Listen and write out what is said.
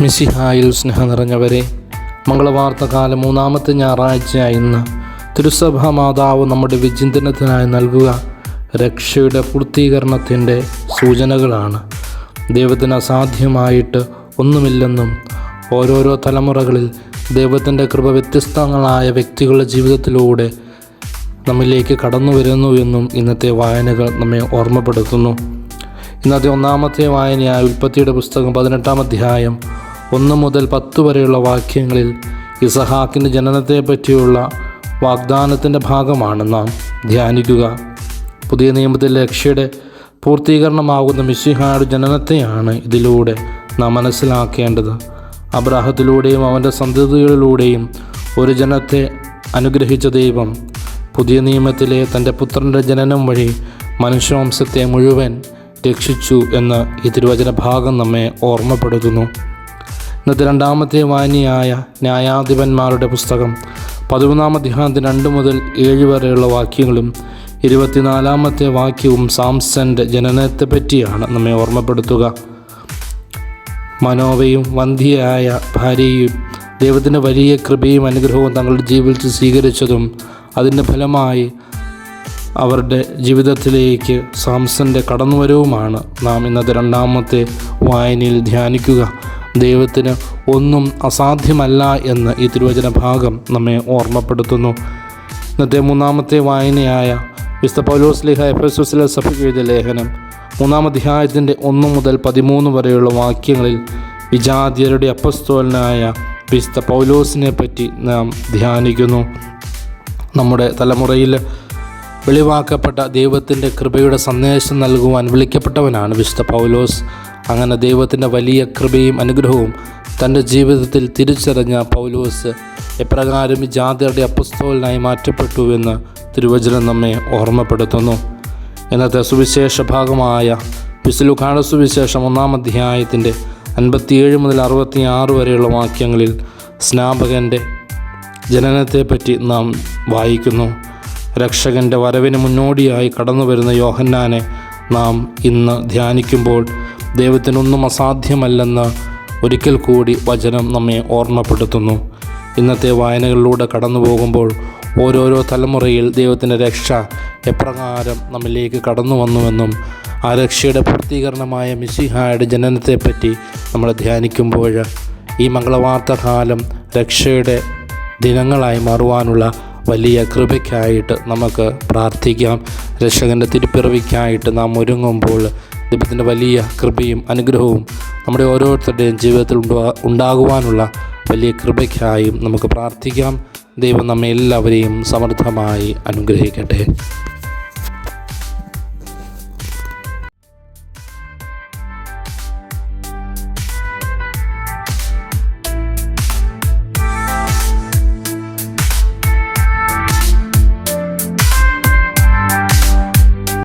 മിസിഹായിൽ സ്നേഹം നിറഞ്ഞവരെ മംഗളവാർത്ത കാലം മൂന്നാമത്തെ ഞായറാഴ്ചയായ ഇന്ന് തിരുസഭ മാതാവ് നമ്മുടെ വിചിന്തനത്തിനായി നൽകുക രക്ഷയുടെ പൂർത്തീകരണത്തിന്റെ സൂചനകളാണ്. ദൈവത്തിന് അസാധ്യമായിട്ട് ഒന്നുമില്ലെന്നും ഓരോരോ തലമുറകളിൽ ദൈവത്തിന്റെ കൃപ വ്യത്യസ്തങ്ങളായ വ്യക്തികളുടെ ജീവിതത്തിലൂടെ നമ്മിലേക്ക് കടന്നു വരുന്നു എന്നും ഇന്നത്തെ വായനകൾ നമ്മെ ഓർമ്മപ്പെടുത്തുന്നു. ഇന്നത്തെ ഒന്നാമത്തെ വായനയായ ഉൽപ്പത്തിയുടെ പുസ്തകം പതിനെട്ടാം അധ്യായം ഒന്ന് മുതൽ പത്ത് വരെയുള്ള വാക്യങ്ങളിൽ ഇസഹാക്കിന്റെ ജനനത്തെ പറ്റിയുള്ള വാഗ്ദാനത്തിന്റെ ഭാഗമാണ് നാം ധ്യാനിക്കുക. പുതിയ നിയമത്തിലെ രക്ഷയുടെ പൂർത്തീകരണമാകുന്ന മിസ്സിഹായുടെ ജനനത്തെയാണ് ഇതിലൂടെ നാം മനസ്സിലാക്കേണ്ടത്. അബ്രാഹത്തിലൂടെയും അവന്റെ സന്തതികളിലൂടെയും ഒരു ജനത്തെ അനുഗ്രഹിച്ച ദൈവം പുതിയ നിയമത്തിലെ തന്റെ പുത്രന്റെ ജനനം വഴി മനുഷ്യവംശത്തെ മുഴുവൻ രക്ഷിച്ചു എന്ന് ഈ തിരുവചന ഭാഗം നമ്മെ ഓർമ്മപ്പെടുത്തുന്നു. ഇന്നത്തെ രണ്ടാമത്തെ വായനയായ ന്യായാധിപന്മാരുടെ പുസ്തകം. പതിമൂന്നാം അധ്യായത്തിൽ രണ്ട് മുതൽ ഏഴ് വരെയുള്ള വാക്യങ്ങളും ഇരുപത്തിനാലാമത്തെ വാക്യവും സാംസന്റെ ജനനത്തെ പറ്റിയാണ് നമ്മെ ഓർമ്മപ്പെടുത്തുക. മനോവയും വന്ധ്യയായ ഭാര്യയും ദൈവത്തിന്റെ വലിയ കൃപയും അനുഗ്രഹവും തങ്ങളുടെ ജീവിതത്തിൽ സ്വീകരിച്ചതും അതിന്റെ ഫലമായി അവരുടെ ജീവിതത്തിലേക്ക് സാംസന്റെ കടന്നുവരവുമാണ്. നാം ഇന്നത്തെ രണ്ടാമത്തെ വായനയിൽ ധ്യാനിക്കുക. ദൈവത്തിന് ഒന്നും അസാധ്യമല്ല എന്ന് ഈ തിരുവചന ഭാഗം നമ്മെ ഓർമ്മപ്പെടുത്തുന്നു. ഇന്നത്തെ മൂന്നാമത്തെ വായനയായ വിസ്ത പൗലോസ് ലിഹ എഫ് എസ് എസിലെ സഭയ്ക്ക് എഴുതിയ ലേഖനം മൂന്നാം അധ്യായത്തിന്റെ ഒന്ന് മുതൽ പതിമൂന്ന് വരെയുള്ള വാക്യങ്ങളിൽ വിജാതിയരുടെ അപ്പസ്തോലനായ വിസ്ത പൗലോസിനെ പറ്റി നാം ധ്യാനിക്കുന്നു. നമ്മുടെ തലമുറയിൽ വെളിവാക്കപ്പെട്ട ദൈവത്തിന്റെ കൃപയുടെ സന്ദേശം നൽകുവാൻ വിളിക്കപ്പെട്ടവനാണ് വിശുദ്ധ പൗലോസ്. അങ്ങനെ ദൈവത്തിന്റെ വലിയ കൃപയും അനുഗ്രഹവും തന്റെ ജീവിതത്തിൽ തിരിച്ചറിഞ്ഞ പൗലോസ് എപ്രകാരം ജാതിയുടെ അപ്പസ്തോലിനായി മാറ്റപ്പെട്ടു എന്ന് തിരുവചനം നമ്മെ ഓർമ്മപ്പെടുത്തുന്നു. ഇന്നത്തെ സുവിശേഷ ഭാഗമായ വിശുലുഖാട സുവിശേഷം ഒന്നാം അധ്യായത്തിന്റെ അൻപത്തിയേഴ് മുതൽ അറുപത്തിയാറ് വരെയുള്ള വാക്യങ്ങളിൽ സ്നാപകന്റെ ജനനത്തെപ്പറ്റി നാം വായിക്കുന്നു. രക്ഷകന്റെ വരവിന് മുന്നോടിയായി കടന്നു വരുന്ന യോഹന്നാനെ നാം ഇന്ന് ധ്യാനിക്കുമ്പോൾ ദൈവത്തിനൊന്നും അസാധ്യമല്ലെന്ന് ഒരിക്കൽ കൂടി വചനം നമ്മെ ഓർമ്മപ്പെടുത്തുന്നു. ഇന്നത്തെ വായനകളിലൂടെ കടന്നു പോകുമ്പോൾ ഓരോരോ തലമുറയിൽ ദൈവത്തിന്റെ രക്ഷ എപ്രകാരം നമ്മിലേക്ക് കടന്നു വന്നുവെന്നും ആ രക്ഷയുടെ പൂർത്തീകരണമായ മിസിഹായുടെ ജനനത്തെപ്പറ്റി നമ്മൾ ധ്യാനിക്കുമ്പോൾ ഈ മംഗളവാർത്ത കാലം രക്ഷയുടെ ദിനങ്ങളായി മാറുവാനുള്ള വലിയ കൃപയ്ക്കായിട്ട് നമുക്ക് പ്രാർത്ഥിക്കാം. രക്ഷകന്റെ തിരുപ്പിറവിക്കായിട്ട് നാം ഒരുങ്ങുമ്പോൾ ദൈവത്തിന്റെ വലിയ കൃപയും അനുഗ്രഹവും നമ്മുടെ ഓരോരുത്തരുടെയും ജീവിതത്തിൽ ഉണ്ടാ ഉണ്ടാകുവാനുള്ള വലിയ കൃപയ്ക്കായും നമുക്ക് പ്രാർത്ഥിക്കാം. ദൈവം നമ്മെ എല്ലാവരെയും സമൃദ്ധമായി അനുഗ്രഹിക്കട്ടെ.